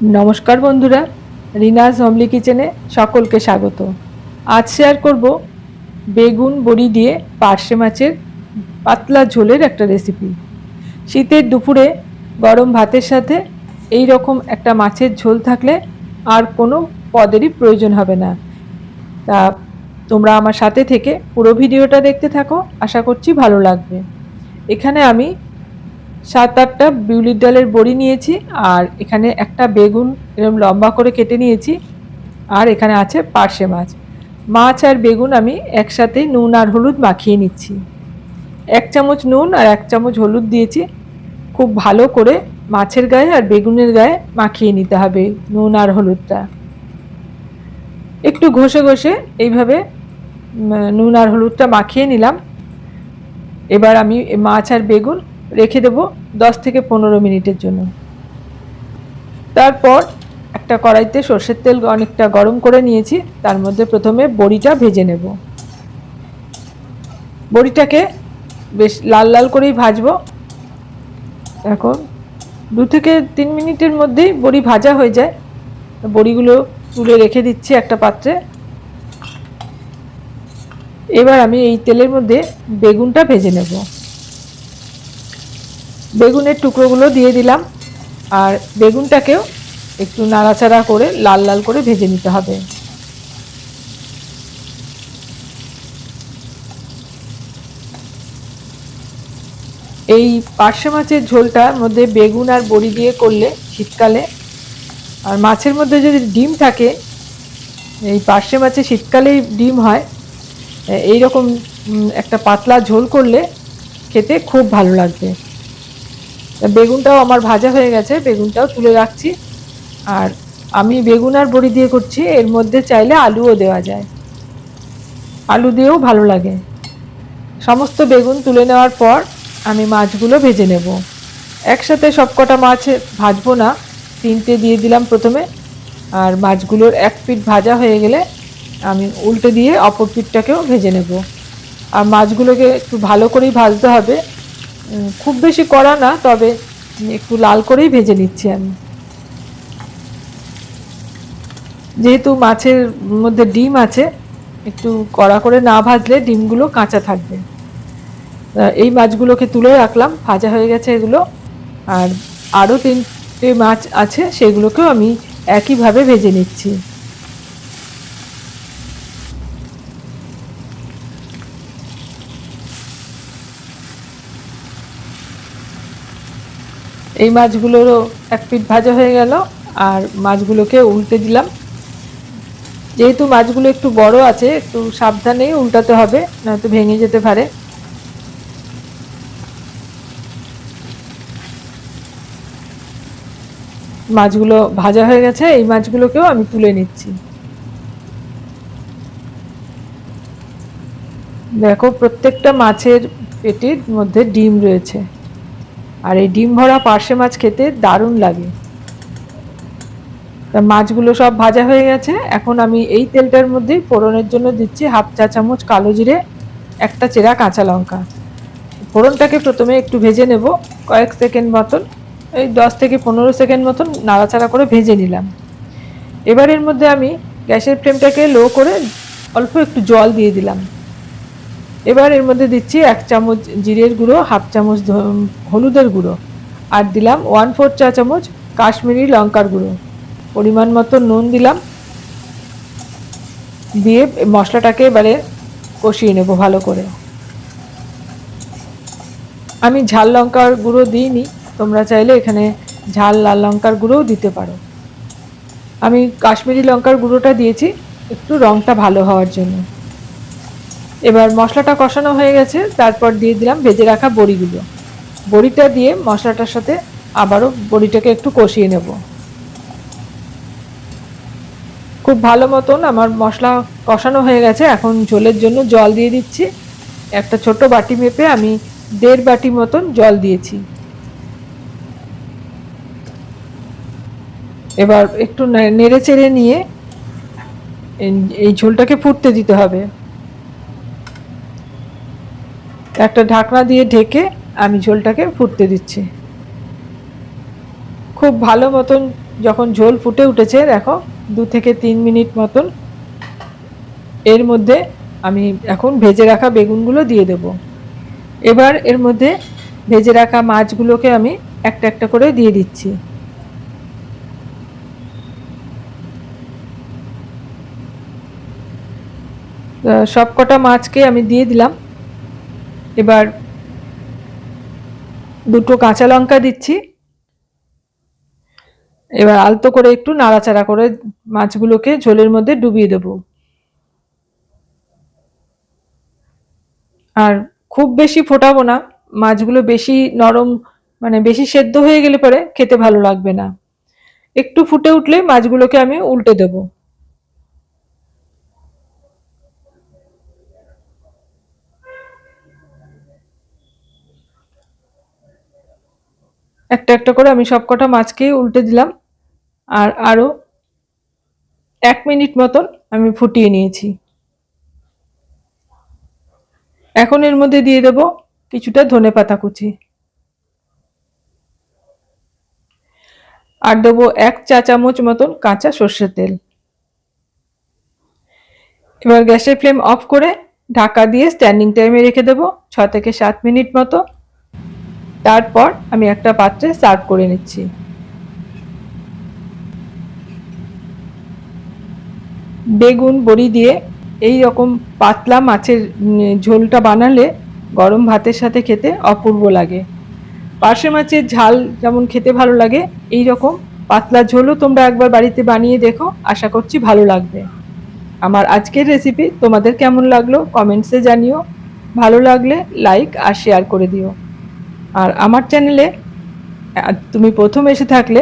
নমস্কার বন্ধুরা, রিনাজ হোমলি কিচেনে সকলকে স্বাগত। আজ শেয়ার করব বেগুন বড়ি দিয়ে পার্শে মাছের পাতলা ঝোলের একটা রেসিপি শীতের দুপুরে গরম ভাতের সাথে এই রকম একটা মাছের ঝোল থাকলে আর কোনো পদেরই প্রয়োজন হবে না। তা তোমরা আমার সাথে থেকে পুরো ভিডিওটা দেখতে থাকো, আশা করছি ভালো লাগবে। এখানে আমি সাত আটটা বিউলির ডালের বড়ি নিয়েছি আর এখানে একটা বেগুন এরকম লম্বা করে কেটে নিয়েছি। আর এখানে আছে পার্শে মাছ। মাছ আর বেগুন আমি একসাথে নুন আর হলুদ মাখিয়ে নিচ্ছি। এক চামচ নুন আর এক চামচ হলুদ দিয়েছি। খুব ভালো করে মাছের গায়ে আর বেগুনের গায়ে মাখিয়ে নিতে হবে নুন আর হলুদটা। একটু ঘষে ঘষে এইভাবে নুন আর হলুদটা মাখিয়ে নিলাম। এবার আমি মাছ আর বেগুন রেখে দেব। দশ থেকে পনেরো মিনিটের জন্য। তারপর একটা কড়াইতে সর্ষের তেল অনেকটা গরম করে নিয়েছি, তার মধ্যে প্রথমে বড়িটা ভেজে নেব। বড়িটাকে বেশ লাল লাল করেই ভাজবো। এখন দু থেকে তিন মিনিটের মধ্যেই বড়ি ভাজা হয়ে যায়। বড়িগুলো তুলে রেখে দিচ্ছি একটা পাত্রে। এবার আমি এই তেলের মধ্যে বেগুনটা ভেজে নেব। বেগুনের টুকরোগুলো দিয়ে দিলাম। আর বেগুনটাকেও একটু নাড়াচাড়া করে লাল লাল করে ভেজে নিতে হবে। এই পার্শে মাছের ঝোলটার মধ্যে বেগুন আর বড়ি দিয়ে করলে শীতকালে, আর মাছের মধ্যে যদি ডিম থাকে, এই পার্শে মাছে শীতকালেই ডিম হয় এই রকম একটা পাতলা ঝোল করলে খেতে খুব ভালো লাগবে। বেগুনটাও আমার ভাজা হয়ে গেছে, বেগুনটাও তুলে রাখছি। আর আমি বেগুন আর বড়ি দিয়ে করছি, এর মধ্যে চাইলে আলুও দেওয়া যায়। আলু দিয়েও ভালো লাগে। সমস্ত বেগুন তুলে নেওয়ার পর আমি মাছগুলো ভেজে নেব। একসাথে সবকটা মাছ ভাজবো না, তিনটে দিয়ে দিলাম প্রথমে। আর মাছগুলোর এক পিঠ ভাজা হয়ে গেলে আমি উল্টে দিয়ে অপর পিঠটাকেও ভেজে নেব। আর মাছগুলোকে একটু ভালো করেই ভাজতে হবে খুব বেশি কড়া না, তবে একটু লাল করেই ভেজে নিচ্ছি আমি। যেহেতু মাছের মধ্যে ডিম আছে, একটু কড়া করে না ভাজলে ডিমগুলো কাঁচা থাকবে। এই মাছগুলোকে তুলে রাখলাম, ভাজা হয়ে গেছে এগুলো। আর আরও তিনটে মাছ আছে, সেগুলোকেও আমি একইভাবে ভেজে নিচ্ছি। এই মাছগুলোরও এক পিঠ ভাজা হয়ে গেল আর মাছগুলোকে উল্টে দিলাম। যেহেতু মাছগুলো একটু বড় আছে, একটু সাবধানেই উল্টাতে হবে, নয়তো ভেঙে যেতে পারে। মাছগুলো ভাজা হয়ে গেছে, এই মাছগুলোকেও আমি তুলে নিচ্ছি। দেখো, প্রত্যেকটা মাছের পেটির মধ্যে ডিম রয়েছে। আর এই ডিম ভরা পার্শে মাছ খেতে দারুণ লাগে। তা মাছগুলো সব ভাজা হয়ে গেছে। এখন আমি এই তেলটার মধ্যে ফোড়নের জন্য দিচ্ছি হাফ চা চামচ কালো জিরে, একটা চেরা কাঁচা লঙ্কা। ফোড়নটাকে প্রথমে একটু ভেজে নেব, কয়েক সেকেন্ড মতন, এই দশ থেকে পনেরো সেকেন্ড মতন নাড়াচাড়া করে ভেজে নিলাম। এবার এর মধ্যে আমি গ্যাসের ফ্লেমটাকে লো করে অল্প একটু জল দিয়ে দিলাম। এবার এর মধ্যে দিচ্ছি এক চামচ জিরের গুঁড়ো, হাফ চামচ হলুদের গুঁড়ো আর দিলাম ওয়ান ফোর চা চামচ কাশ্মীরি লঙ্কার গুঁড়ো। পরিমাণ মতো নুন দিলাম দিয়ে মশলাটাকে এবারে কষিয়ে নেব ভালো করে। আমি ঝাল লঙ্কার গুঁড়ো দিইনি, তোমরা চাইলে এখানে ঝাল লাল লঙ্কার গুঁড়োও দিতে পারো। আমি কাশ্মীরি লঙ্কার গুঁড়োটা দিয়েছি, একটু রঙটা ভালো হওয়ার জন্য। এবার মশলাটা কষানো হয়ে গেছে, তারপর দিয়ে দিলাম ভেজে রাখা বড়িগুলো। বড়িটা দিয়ে মশলাটার সাথে আবারও বড়িটাকে একটু কষিয়ে নেব। খুব ভালো মতন আমার মশলা কষানো হয়ে গেছে, এখন ঝোলের জন্য জল দিয়ে দিচ্ছি। একটা ছোট বাটি মেপে আমি দেড় বাটি মতন জল দিয়েছি। এবার একটু নেড়ে চেড়ে নিয়ে এই ঝোলটাকে ফুটতে দিতে হবে। একটা ঢাকনা দিয়ে ঢেকে আমি ঝোলটাকে ফুটতে দিচ্ছি। খুব ভালো মতন যখন ঝোল ফুটে উঠেছে, দেখো, দু থেকে তিন মিনিট মতন এর মধ্যে আমি এখন ভেজে রাখা বেগুনগুলো দিয়ে দেব। এবার এর মধ্যে ভেজে রাখা মাছগুলোকে আমি একটা একটা করে দিয়ে দিচ্ছি। সব কটা মাছকে আমি দিয়ে দিলাম। এবার দুটো কাঁচা লঙ্কা দিচ্ছি। এবার আলতো করে একটু নাড়াচাড়া করে মাছগুলোকে ঝোলের মধ্যে ডুবিয়ে দেব। আর খুব বেশি ফোটাবো না, মাছগুলো বেশি নরম মানে বেশি সেদ্ধ হয়ে গেলে পরে খেতে ভালো লাগবে না। একটু ফুটে উঠলে মাছগুলোকে আমি উল্টে দেবো। একটা একটা করে আমি সব কটা মাছকেই উল্টে দিলাম। আর আরও এক মিনিট মতন আমি ফুটিয়ে নিয়েছি। এখন এর মধ্যে দিয়ে দেব কিছুটা ধনে পাতা কুচি। আর দেবো এক চা চামচ মতন কাঁচা সর্ষের তেল। এবার গ্যাসের ফ্লেম অফ করে ঢাকা দিয়ে স্ট্যান্ডিং টাইমে রেখে দেবো ছ থেকে সাত মিনিট মতো। তারপর আমি একটা পাত্রে সার্ভ করে নিচ্ছি। বেগুন, বড়ি দিয়ে এই রকম পাতলা মাছের ঝোলটা বানালে গরম ভাতের সাথে খেতে অপূর্ব লাগে। পার্শে মাছের ঝাল যেমন খেতে ভালো লাগে, এই রকম পাতলা ঝোলও তোমরা একবার বাড়িতে বানিয়ে দেখো, আশা করছি ভালো লাগবে। আমার আজকের রেসিপি তোমাদের কেমন লাগল কমেন্টসে জানিও। ভালো লাগলে লাইক আর শেয়ার করে দিও। আর আমার চ্যানেলে তুমি প্রথম এসে থাকলে,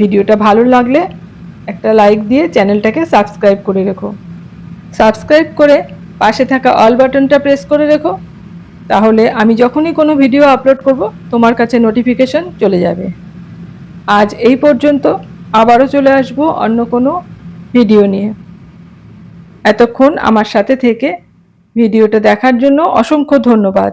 ভিডিওটা ভালো লাগলে, একটা লাইক দিয়ে চ্যানেলটাকে সাবস্ক্রাইব করে রেখো। সাবস্ক্রাইব করে পাশে থাকা অল বাটনটা প্রেস করে রেখো, তাহলে আমি যখনই কোনো ভিডিও আপলোড করব, তোমার কাছে নোটিফিকেশন চলে যাবে। আজ এই পর্যন্ত আবারও চলে আসব অন্য কোনো ভিডিও নিয়ে। এতক্ষণ আমার সাথে থেকে ভিডিওটা দেখার জন্য অসংখ্য ধন্যবাদ।